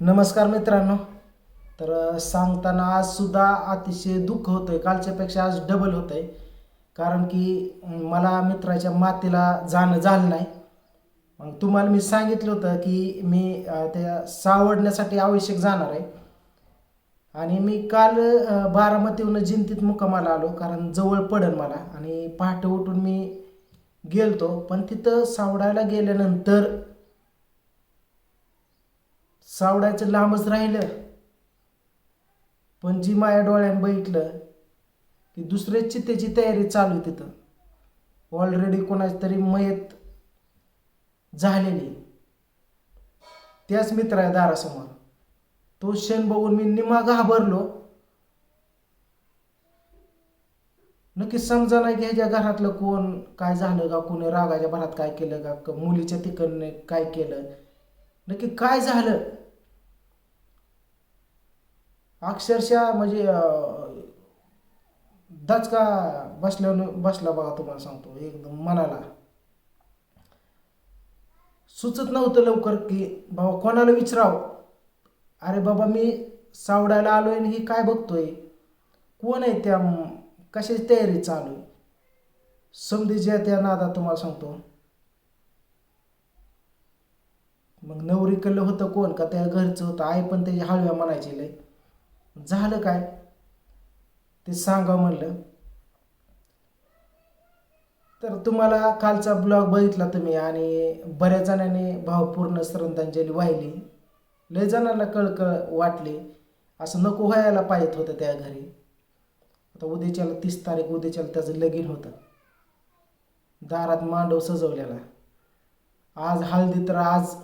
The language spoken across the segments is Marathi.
नमस्कार मित्रांनो. तर सांगताना आजसुद्धा अतिशय दुःख होतं आहे कालच्यापेक्षा आज डबल होतंय. कारण की मला मित्राच्या मातीला जाणं झालं नाही. मग तुम्हाला मी सांगितलं होतं की मी त्या सावडण्यासाठी आवश्यक जाणार आहे. आणि मी काल बारामतीहून जिंतीत मुक्कामाला आलो कारण जवळ पडेल मला. आणि पहाटे उठून मी गेलतो. पण तिथं सावडायला गेल्यानंतर सावडायचं लांबच राहिलं. पण जी माया डोळ्यानं बघितलं की दुसऱ्या चित्तेची तयारी चालू आहे तिथं. ऑलरेडी कोणाची तरी मयत झालेली त्याच मित्र आहे दारासमोर. तो क्षण बघून मी निमा घाबरलो. नक्की समजा नाही की ह्याच्या घरातलं कोण काय झालं का? कोणी रागाच्या भरात काय केलं का? मुलीच्या तिकडने काय केलं? नक्की काय झालं? अक्षरशः म्हणजे दचका बसल्यावर बसला बघा तुम्हाला सांगतो एकदम मनाला. सुचत नव्हतं लवकर की बाबा कोणाला विचाराव? अरे बाबा मी सावडायला आलोय आणि ही काय बघतोय? कोण आहे त्या कशाची तयारी चालू आहे? समधीच्या त्या नादा तुम्हाला सांगतो. मग नवरीकडलं होतं कोण? का त्या घरचं होतं? आई पण त्याची हळव्या म्हणायची लय. झालं काय? ते सांगा म्हणलं. तर तुम्हाला कालचा ब्लॉग बघितला तुम्ही आणि बऱ्याच जणांनी भावपूर्ण श्रद्धांजली वाहिली. लय जणांना कळकळ वाटली. असं नको व्हायला पाहिजे होतं त्या घरी. आता उद्याच्याला तीस तारीख उद्याच्याला त्याचं लगीन होतं. दारात मांडव सजवलेला. आज हळदी तर आज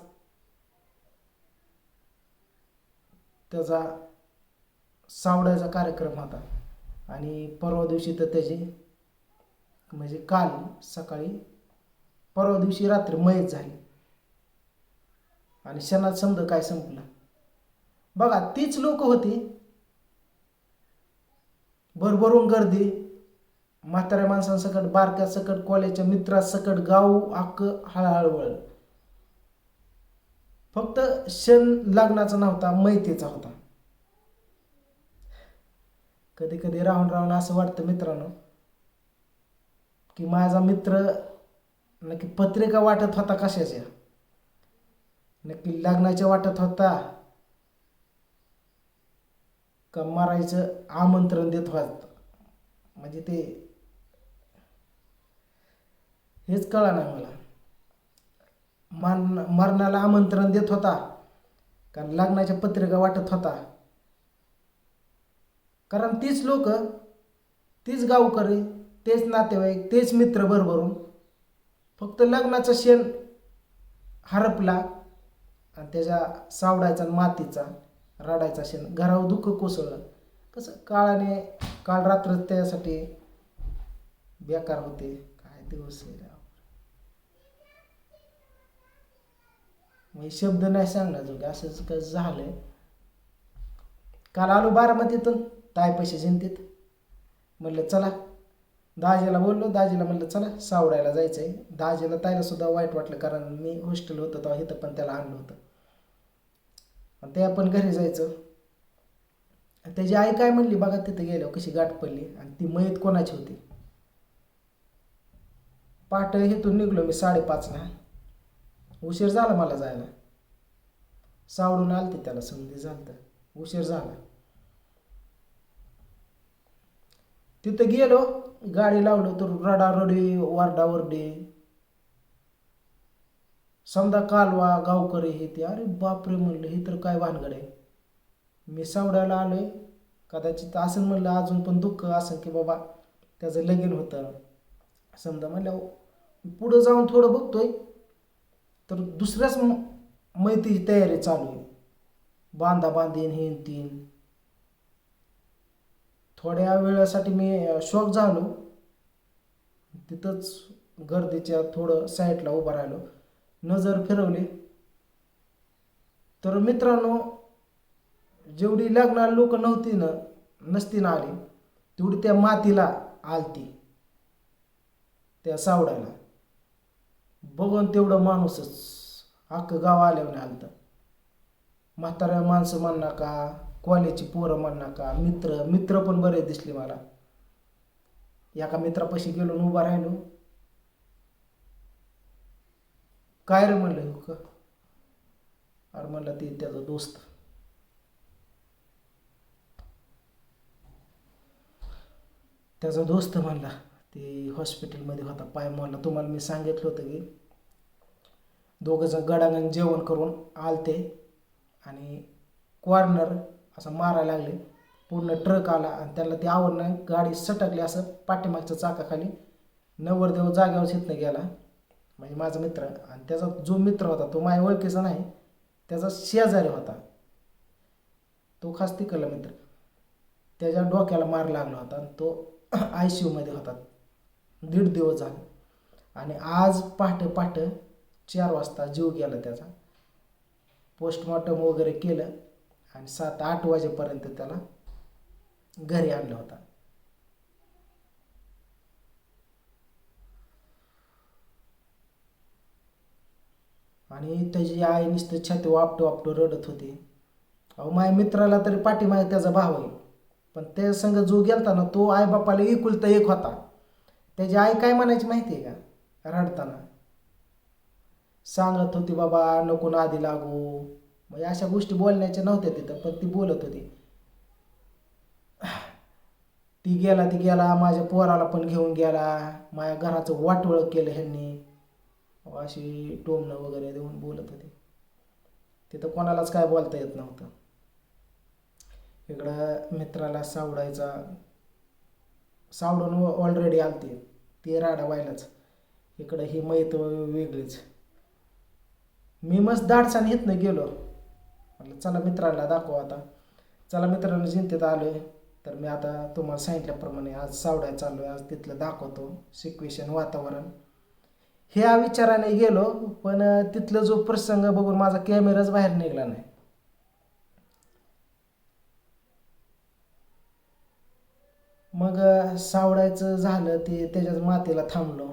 त्याचा सावडायचा कार्यक्रम होता. आणि परवा दिवशी तर त्याची म्हणजे काल सकाळी परवा दिवशी रात्री मयत झाली. आणि क्षणात समजा काय संपलं. बघा तीच लोक होती. भरभरून गर्दी. म्हाताऱ्या माणसांसकट बारक्या सकट कॉलेजच्या मित्रासकट गाव अख्ख हळहळ वळलं. फक्त क्षण लग्नाचा नव्हता मैतीचा होता. कधी कधी राहून राहून असं वाटतं मित्रांनो की माझा मित्र नक्की पत्रिका वाटत होता कशाच्या? नक्की लग्नाच्या वाटत होता का मारायचं आमंत्रण देत होत? म्हणजे ते हेच कळा नाही मला. मरण मरणाला आमंत्रण देत होता का लग्नाच्या पत्रिका वाटत होता? कारण तीच लोक तीच गावकरी तेच नातेवाईक तेच मित्र भरभरून फक्त लग्नाचा शेण हरपला आणि त्याच्या सावडायचा आणि मातीचा रडायचा शेण घरावर दुःख कोसळलं. कसं काळाने काल रात्र त्यासाठी बेकार होते. काय दिवस आहे मी शब्द नाही सांगणार जो असंच कसं झालंय. काल आलो बारामतीतून. ताय पैसे जिंतीत म्हणलं चला. दाजीला बोललो दाजीला म्हणलं चला सावडायला जायचं आहे दाजीला ताईला सुद्धा वाईट वाटलं कारण मी हॉस्टेल होतं तेव्हा इथं पण त्याला आणलं होतं. आणि ते आपण घरी जायचं. त्याची आई काय म्हणली बघा तिथं गेल्यावर कशी गाठ पडली आणि ती मयत कोणाची होती? पाट इथून निघलो मी साडेपाचला. उशीर झाला मला जायला. सावडून आलते त्याला समधी झालं उशीर झाला. तिथं गेलो गाडी लावलो तर रडारडी वरडावरडी. समजा कालवा गावकरी हे ते अरे बापरे म्हणलं हे तर काय भानगड आहे. मी सावडायला आलोय कदाचित असं म्हणलं अजून पण दुःख असं की बाबा त्याचं लगीन होतं. समजा म्हणलं पुढं जाऊन थोडं बघतोय. तर दुसऱ्याच मैत्रीची तयारी चालू आहे. बांधा बांधीन हे तीन थोड्या वेळासाठी मी शॉक झालो. तिथंच गर्दीच्या थोडं साईडला उभा राहिलो. नजर फिरवली. तर मित्रांनो जेवढी लग्नाला लोक नव्हती ना नसती ना आली तेवढी त्या मातीला आलती. त्या सावडायला. बघून तेवढं माणूसच अख्खं गाव आल्यावर आलतं. म्हाताऱ्या माणसं म्हणणार का कॉलेजची पोरं म्हण नका मित्र मित्र पण बरे दिसले मला. एका मित्रापाशी गेलो न उभा राहिलो. काय रे म्हणलं हो का अरे म्हणलं ते त्याचा दोस्त. त्याचा दोस्त म्हणला ते हॉस्पिटलमध्ये होता पाय म्हणला तुम्हाला मी सांगितलं होतं की दोघंजण गडांगण जेवण करून आलते आणि कॉर्नर असं मारायला लागले. पूर्ण ट्रक आला आणि त्याला ते आवडणं गाडी सटकली असं पाठीमागच्या चाकाखाली. नवरदेव जाग्यावर शेतनं गेला. म्हणजे माझा मित्र. आणि त्याचा जो मित्र होता तो माझ्या ओळखीचा नाही. त्याचा शेजारी होता. तो खास तिकडला मित्र. त्याच्या डोक्याला मार लागला होता आणि तो आय सी यूमध्ये होता. दीड दिवस झाला. आणि आज पहाटे पहाटे चार वाजता जीव गेला त्याचा. पोस्टमॉर्टम वगैरे केलं. आणि सात आठ वाजेपर्यंत त्याला घरी आणलं होता. आणि त्याची आई नुसतं छाती वापटो वापटो रडत होती. अहो माझ्या मित्राला तरी पाठीमागे त्याचा भाव आहे. पण त्या संग जो गेलता ना तो आई बापाला एकुलता एक होता. त्याची आई काय म्हणायची माहिती आहे का? रडताना. सांगत होती बाबा नको नादी लागू. म्हणजे अशा गोष्टी बोलण्याच्या नव्हत्या तिथं पण ती बोलत होती. ती गेला ती गेला माझ्या पोराला पण घेऊन गेला माझ्या घराचं वाटवळ केलं ह्यांनी. अशी टोमणं वगैरे देऊन बोलत होती. तिथं कोणालाच काय बोलता येत नव्हतं. इकडं मित्राला सावडायचा सावडून ऑलरेडी आलती. ती राडा व्हायलाच इकडं ही मैत वेगळीच. मी मस्त दाडसाने येतनं गेलो. चला मित्राला दाखवू आता. चला मित्रांनो चिंतेत आलो आहे तर मी आता तुम्हाला सांगितल्याप्रमाणे आज सावड्या चाललो आहे. आज तिथलं दाखवतो सिक्वेशन वातावरण. ह्या विचाराने गेलो पण तिथलं जो प्रसंग बघून माझा कॅमेराच बाहेर निघाला नाही. मग सावडायचं झालं ते त्याच्याच मातीला थांबलो.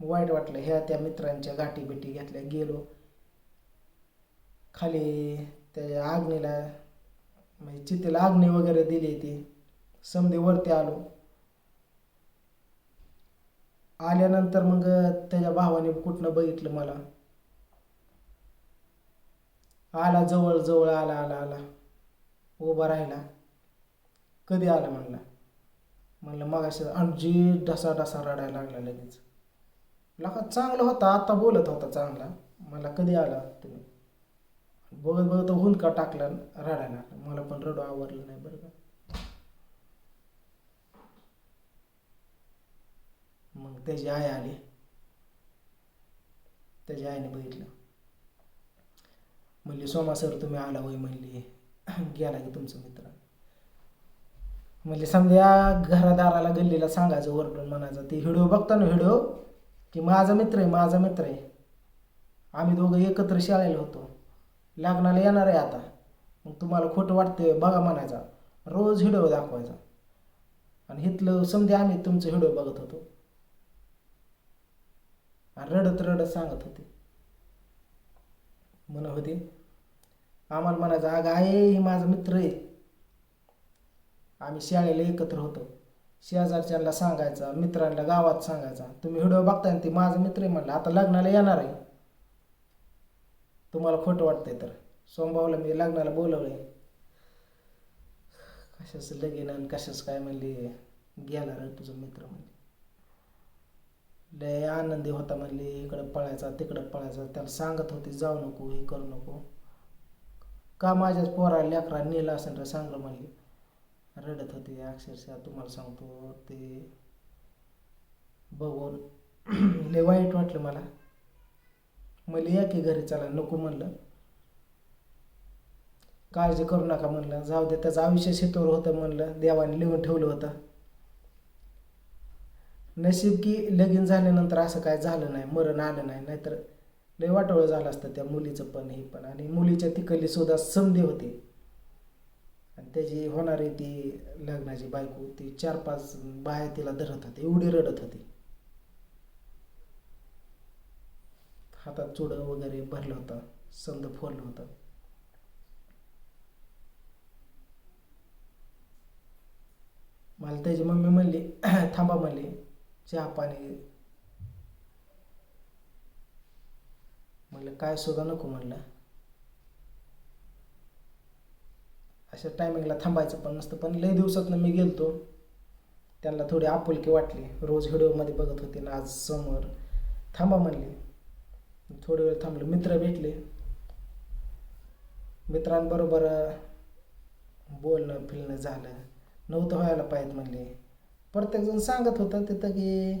वाईट वाटलं ह्या त्या मित्रांच्या गाठी बिटी घेतल्या गेलो. खाली त्या आग्नीला म्हणजे चितेला आग्नी वगैरे दिली ती. समधी वरती आलो. आल्यानंतर मग त्याच्या भावाने कुठनं बघितलं मला? आला जवळ जवळ आला आला आला. उभा राहिला. कधी आला म्हणला? म्हणलं मग असं आणजी ढसा ढसा रडायला लागला लगेच. लका चांगला होता आता बोलत होता चांगला. मला कधी आला तुम्ही? बघत बघत हुंदका टाकला रडायला लागला. मला पण रडू आवडलं नाही बरं का. मग त्याची आई आली. त्याच्या आईने बघितलं. म्हणली सोमा सर तुम्ही आला होय म्हणली. गेला की तुमचा मित्र. म्हणजे समजा घरादाराला गल्लीला सांगायचं वरडून म्हणायचं ते हिडिओ बघता ना हिडिओ की माझा मित्र आहे माझा मित्र आहे. आम्ही दोघं एकत्र शाळेला होतो. लग्नाला येणार आहे आता. मग तुम्हाला खोटं वाटतंय बघा म्हणायचा. रोज व्हिडिओ दाखवायचा. आणि इथलं समजे आम्ही तुमचं व्हिडिओ बघत होतो. आणि रडत रडत सांगत होते. म्हणत होते आम्हाला म्हणायचं अगं आहे ही माझा मित्र आहे. आम्ही शाळेला एकत्र होतो. शेजारच्यांना सांगायचा मित्रांना गावात सांगायचा तुम्ही व्हिडिओ बघताय ना ते माझा मित्र आहे म्हणलं आता लग्नाला येणार आहे. तुम्हाला खोटं वाटतंय तर. सोमभाऊला मी लग्नाला बोलवले कशाचं लगीन आणि कशाच काय म्हणले गेला रे तुझा मित्र म्हणले. लय आनंदी होता म्हणले इकडं पळायचा तिकडं पळायचा. त्याला सांगत होती जाऊ नको हे करू नको. का माझ्याच पोरा लेकरा नेलं असेल रे सांगलं म्हणली. रडत होती अक्षरशः तुम्हाला सांगतो ते बघून लय वाईट वाटलं मला. मला या की घरी चला नको म्हणलं. काळजी करू नका म्हणलं. जाऊ दे त्याचं आयुष्य शेतवर होतं म्हणलं. देवाने लिहून ठेवलं होतं. नशीब की लगीन झाल्यानंतर असं काय झालं नाही मरण आलं नाही. नाहीतर लय वाटोळं झालं असतं त्या मुलीचं पण हे पण. आणि मुलीच्या तिकडली सुद्धा समधी होती. आणि त्याची होणारी ती लग्नाची बायको ती चार पाच बाया तिला धरत होती. एवढी रडत होती. हातात चुडं वगैरे भरलं होतं संद फोडलं होतं. मला त्याची मम्मी म्हणली थांबा म्हणली चहा पाणी म्हणलं काय सुद्धा नको म्हणलं. अशा टायमिंगला थांबायचं पण नसतं पण लई दिवसातनं मी गेलतो. त्यांना थोडी आपुलकी वाटली. रोज व्हिडिओमध्ये बघत होते ना आज समोर. थांबा म्हणले. थोडी वेळ थांबलो. मित्र भेटले. मित्रांबरोबर बोलणं फिरणं झालं. नव्हतं व्हायला पाहिजे म्हणले. प्रत्येकजण सांगत होता तिथं की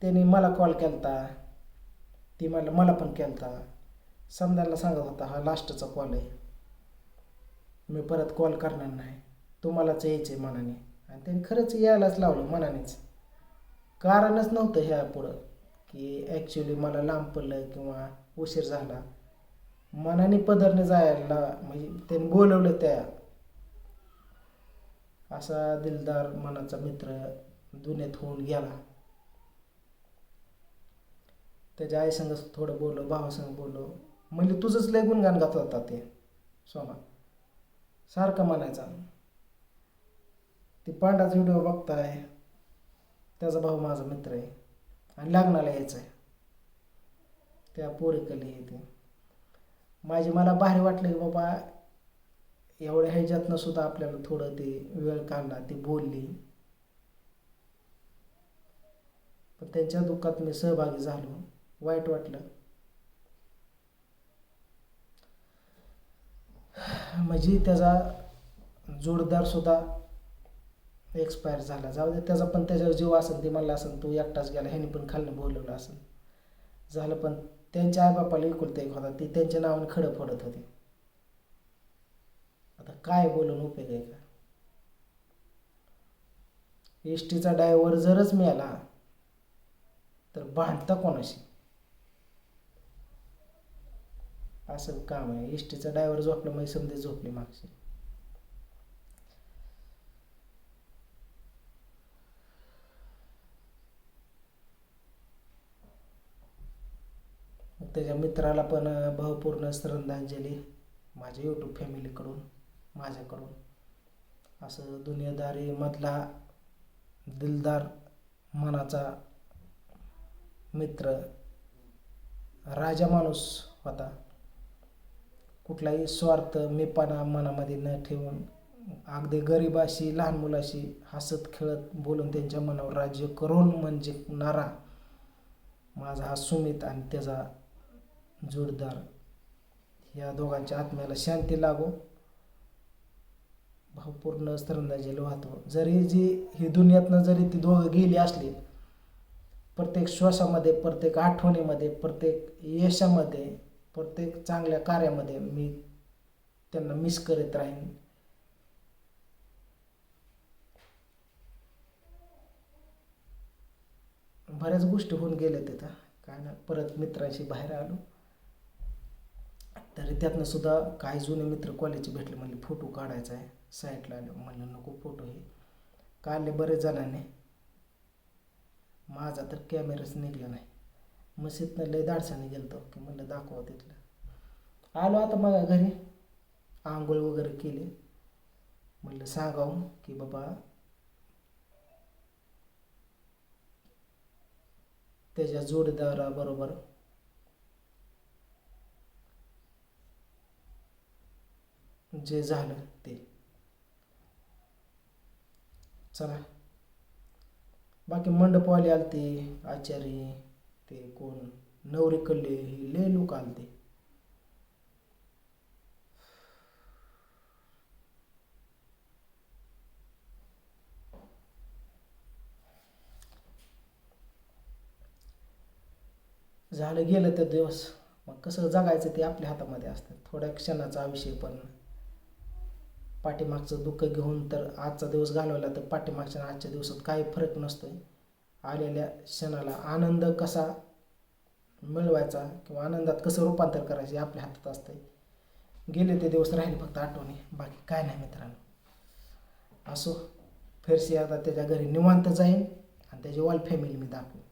त्यांनी मला कॉल केलता. ती म्हणलं मला पण केलता. समजायला सांगत होता हा लास्टचा कॉल आहे. मी परत कॉल करणार नाही. तुम्हालाच यायचं आहे मनाने. आणि त्यांनी खरंच यायलाच लावलं मनानेच. कारणच नव्हतं ह्या पुढं. की ॲक्च्युली मला लांब पडलं किंवा उशीर झाला. मनाने पदरने जायला म्हणजे त्यांनी बोलवलं त्या असा दिलदार मनाचा मित्र दुनियेत होऊन गेला. त्याच्या आईसंग थोडं बोललो भावासंग बोललो. म्हणजे तुझंच लय गुणगान गात होता ते सोमा सारखं म्हणायचा ते पांडाचा व्हिडिओ बघताय. त्याचा भाऊ माझा मित्र आहे. आणि लग्नाला यायचं आहे त्या पोरीकली येते माझी मला भारी वाटलं की बाबा एवढ्या ह्याच्यातनं सुद्धा आपल्याला थोडं ते वेळ काढला ती बोलली. पण त्यांच्या दुःखात मी सहभागी झालो. वाईट वाटलं. म्हणजे त्याचा जोडदार सुद्धा एक्सपायर झाला. जाऊ दे त्याचा पण त्याच्यावर जीव असेल ते म्हणलं असेल तू एकटाच गेला ह्याने पण खाल्लं बोलवलं असेल झालं पण त्यांच्या आईबापाला एकुलता एक होता ते त्यांच्या नावाने खडं फोडत होती. आता काय बोलून उपयोग आहे का? एस टीचा डायव्हर जरच मिळाला तर भांडता कोणाशी? असं काम आहे. एस टीचा डायव्हर झोपला म्हणजे समजे झोपली मागशी मग त्याच्या मित्राला पण भावपूर्ण श्रद्धांजली माझ्या यूट्यूब फॅमिलीकडून माझ्याकडून. असं दुनियादारीमधला दिलदार मनाचा मित्र राजा माणूस होता. कुठलाही स्वार्थ मेपणा मनामध्ये न ठेवून अगदी गरिबाशी लहान मुलाशी हसत खेळत बोलून त्यांच्या मनावर राज्य करून म्हणजे नारा. माझा हा सुमित आणि त्याचा जोडदार या दोघांच्या आत्म्याला शांती लागो. भावपूर्ण श्रद्धांजली वाहतो जरी जी ही दुनियातनं जरी ती दोघं गेली असली प्रत्येक श्वासामध्ये प्रत्येक आठवणीमध्ये प्रत्येक यशामध्ये प्रत्येक चांगल्या कार्यामध्ये मी त्यांना मिस करत राहीन. बऱ्याच गोष्टी होऊन गेल्या तिथं. काय ना परत मित्रांशी बाहेर आलो. तरी त्यातनं सुद्धा काही जुने मित्र कॉलेजचे भेटले म्हणले फोटो काढायचा आहे. साईटला आलं म्हणलं नको फोटो हे. काढले बरेच जणांनी. माझा तर कॅमेराच निघला नाही. मशीतनं लय दाडसाने गेलतो की म्हणलं दाखवा तिथलं. आलो आता मग घरी. आंघोळ वगैरे केली. म्हणलं सांगावं की बाबा त्याच्या जोडीदाराबरोबर जे झालं ते. चला. बाकी मंडपवाले आलते आचारी ते कोण? नवरे कल्ले हे लय लोक आलते. झालं गेलं तर दिवस. मग कसं जगायचं ते आपल्या हातामध्ये असतं. थोड्या क्षणाचा विषय पण पाठीमागचं दुःख घेऊन तर आजचा दिवस घालवला तर पाठीमागच्या आजच्या दिवसात काही फरक नसतोय. आलेल्या क्षणाला आनंद कसा मिळवायचा किंवा आनंदात कसं रूपांतर करायचं आपल्या हातात असतंय. गेले ते दिवस राहिले फक्त आठवणी बाकी काय नाही मित्रांनो. असो फिरशी आता त्याच्या घरी निवांत जाईन आणि त्याची ऑल फॅमिली मी दाखवेन.